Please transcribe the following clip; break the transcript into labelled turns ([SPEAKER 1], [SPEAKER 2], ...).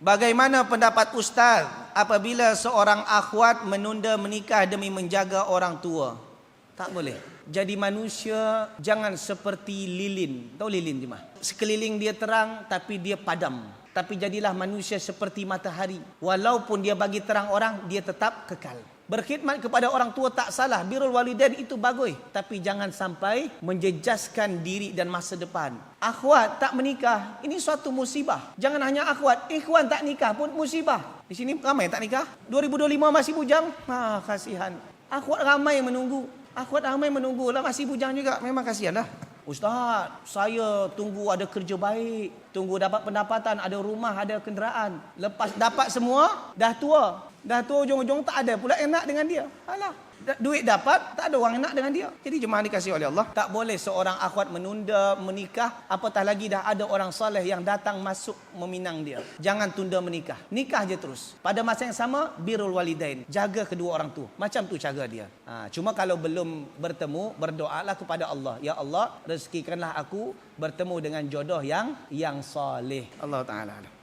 [SPEAKER 1] Bagaimana pendapat ustaz apabila seorang akhwat menunda menikah demi menjaga orang tua? Tak boleh. Jadi manusia jangan seperti lilin. Tahu lilin Jemaah? Sekeliling dia terang tapi dia padam. Tapi jadilah manusia seperti matahari. Walaupun dia bagi terang orang, dia tetap kekal. Berkhidmat kepada orang tua tak salah. Birrul walidain itu bagus. Tapi jangan sampai menjejaskan diri dan masa depan. Akhwat tak menikah, ini suatu musibah. Jangan hanya akhwat, ikhwan tak nikah pun musibah. Di sini ramai tak nikah. 2025 masih bujang. Ha, kasihan. Akhwat ramai menunggu. Akhwat ramai menunggu lah masih bujang juga. Memang kasihan lah. Ustaz, saya tunggu ada kerja baik. Tunggu dapat pendapatan, ada rumah, ada kenderaan. Lepas dapat semua, dah tua. Dah tua ujung-ujung tak ada pula enak dengan dia. Alah. Duit dapat, tak ada orang enak dengan dia. Jadi jemaah dikasih oleh Allah. Tak boleh seorang akhwat menunda menikah. Apatah lagi dah ada orang soleh yang datang masuk meminang dia. Jangan tunda menikah. Nikah je terus. Pada masa yang sama, birrul walidain. Jaga kedua orang tua. Macam tu cara dia. Ha, cuma kalau belum bertemu, berdoalah kepada Allah. Ya Allah, rezekikanlah aku bertemu dengan jodoh yang yang soleh. Allah Ta'ala.